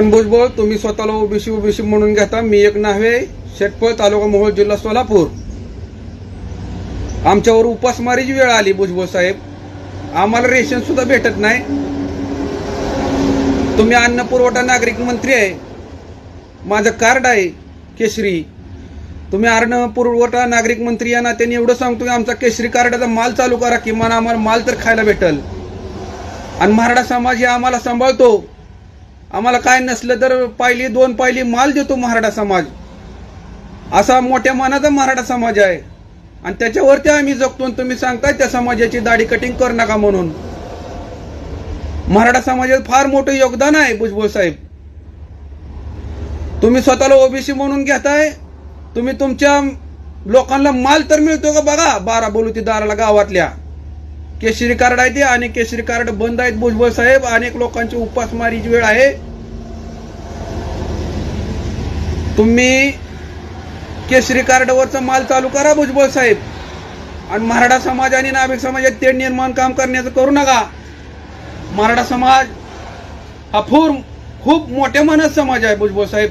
भुजबळ तुम्ही स्वतःला OBC OBC म्हणून घेता. मी एक नावे शेटपळ तालुका मोहोळ जिल्हा सोलापूर. आमच्यावर उपासमारीची वेळ आली भुजबळ साहेब. आम्हाला रेशन सुद्धा भेटत नाही. तुम्ही अन्न पुरवठा नागरिक मंत्री आहे. माझं कार्ड आहे केशरी. तुम्ही अन्न पुरवठा नागरिक मंत्री या नात्याने एवढं सांगतो की आमचा केशरी कार्डाचा माल चालू करा किमान आम्हाला माल तर खायला भेटल. आणि मराठा समाज हे आम्हाला सांभाळतो. आम्हाला काय नसलं तर पायली दोन पायली माल देतो मराठा समाज. असा मोठ्या मानाचा मराठा समाज आहे. आणि त्याच्यावरती आम्ही जगतो तुम्ही सांगताय त्या समाजाची दाढी कटिंग कर नका म्हणून. मराठा समाजात फार मोठं योगदान आहे भुजबळ साहेब. तुम्ही स्वतःला ओबीसी म्हणून घेताय तुम्ही तुमच्या लोकांना माल तर मिळतो का बघा बारा बोलुतीदाराला गावातल्या. केशरी कार्ड आहे ते आणि केशरी कार्ड बंद आहेत भुजबळ साहेब. अनेक लोकांची उपासमारीची वेळ आहे. तुम्ही केशरी कार्डवरचा माल चालू करा भुजबळ साहेब. आणि मराठा समाज आणि नाभिक समाजात ते निर्माण काम करण्याचं करू नका. मराठा समाज हा फूर खूप मोठ्या मनात समाज आहे भुजबळ साहेब.